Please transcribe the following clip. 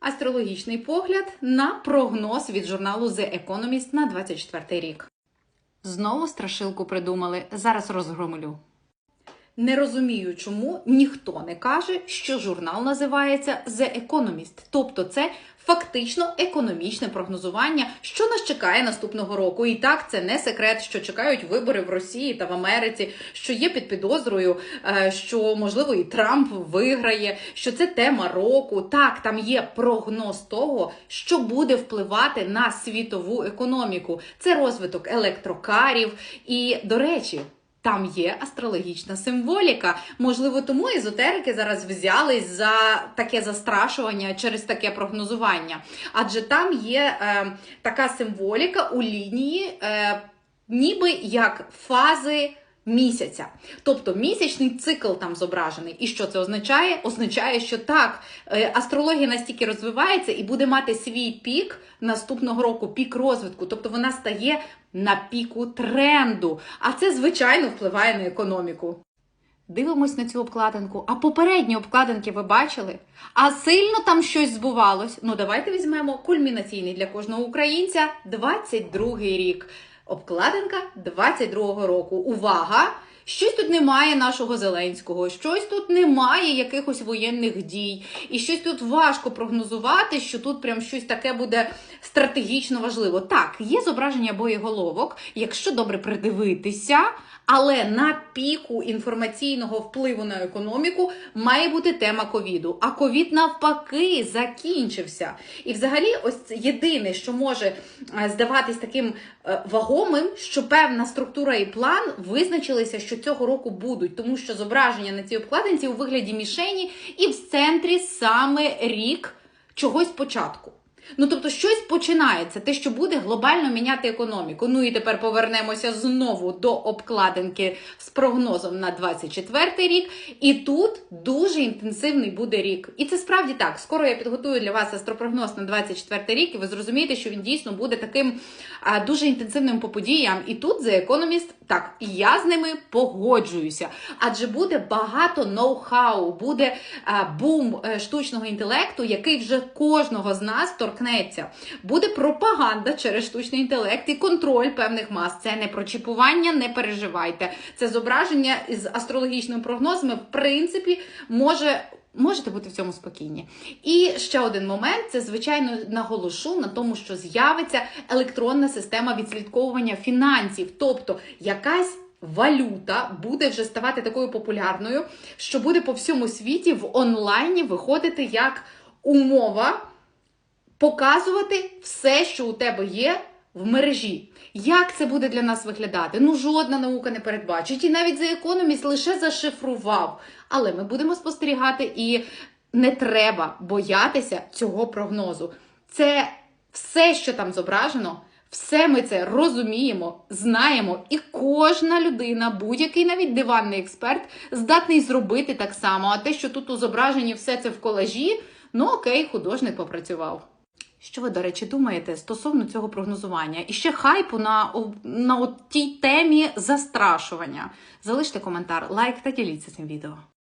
Астрологічний погляд на прогноз від журналу The Economist на 24 рік. Знову страшилку придумали. Зараз розгромлю. Не розумію, чому ніхто не каже, що журнал називається The Economist. Тобто це фактично економічне прогнозування, що нас чекає наступного року. І так, це не секрет, що чекають вибори в Росії та в Америці, що є під підозрою, е, що можливо і Трамп виграє, що це тема року. Так, там є прогноз того, що буде впливати на світову економіку. Це розвиток електрокарів. І, до речі. Там є астрологічна символіка. Можливо, тому езотерики зараз взялись за таке застрашування через таке прогнозування. Адже там є е, така символіка у лінії, е, ніби як фази. Місяця, тобто місячний цикл там зображений. І що це означає? Означає, що так, е, астрологія настільки розвивається і буде мати свій пік наступного року, пік розвитку. Тобто вона стає на піку тренду. А це, звичайно, впливає на економіку. Дивимось на цю обкладинку. А попередні обкладинки ви бачили? А сильно там щось збувалось? Ну, давайте візьмемо кульмінаційний для кожного українця 22-й рік. Обкладинка 22-го року. Увага! Щось тут немає нашого Зеленського, щось тут немає якихось воєнних дій, і щось тут важко прогнозувати, що тут прям щось таке буде стратегічно важливо. Так, є зображення боєголовок, якщо добре придивитися, але на піку інформаційного впливу на економіку має бути тема ковіду. А ковід навпаки закінчився. І взагалі, ось єдине, що може е, здаватись таким е, вагомим, що певна структура і план визначилися, що цього року будуть, тому що зображення на цій обкладинці у вигляді мішені, і в центрі саме рік чогось початку. Ну, тобто, щось починається, те, що буде глобально міняти економіку. Ну і тепер повернемося знову до обкладинки з прогнозом на 24 рік. І тут дуже інтенсивний буде рік. І це справді так. Скоро я підготую для вас астропрогноз на 24 рік, і ви зрозумієте, що він дійсно буде таким а, дуже інтенсивним по подіям. І тут за економіст, так, і я з ними погоджуюся. Адже буде багато ноу-хау, буде а, бум е, штучного інтелекту, який вже кожного з нас торкнеться. Буде пропаганда через штучний інтелект і контроль певних мас. Це не про чіпування, не переживайте. Це зображення з астрологічними прогнозами, в принципі, може. Можете бути в цьому спокійні. І ще один момент: це звичайно наголошу на тому, що з'явиться електронна система відслідковування фінансів, тобто якась. Валюта буде вже ставати такою популярною, що буде по всьому світі в онлайні виходити як умова показувати все, що у тебе є в мережі. Як це буде для нас виглядати? Ну, жодна наука не передбачить. І навіть за економіст лише зашифрував. Але ми будемо спостерігати, і не треба боятися цього прогнозу. Це все, що там зображено. Все ми це розуміємо, знаємо, і кожна людина, будь-який навіть диванний експерт, здатний зробити так само. А те, що тут у зображенні все це в колажі, ну окей, художник попрацював. Що ви, до речі, думаєте стосовно цього прогнозування? І ще хайпу на, на тій темі застрашування. Залиште коментар, лайк та діліться цим відео.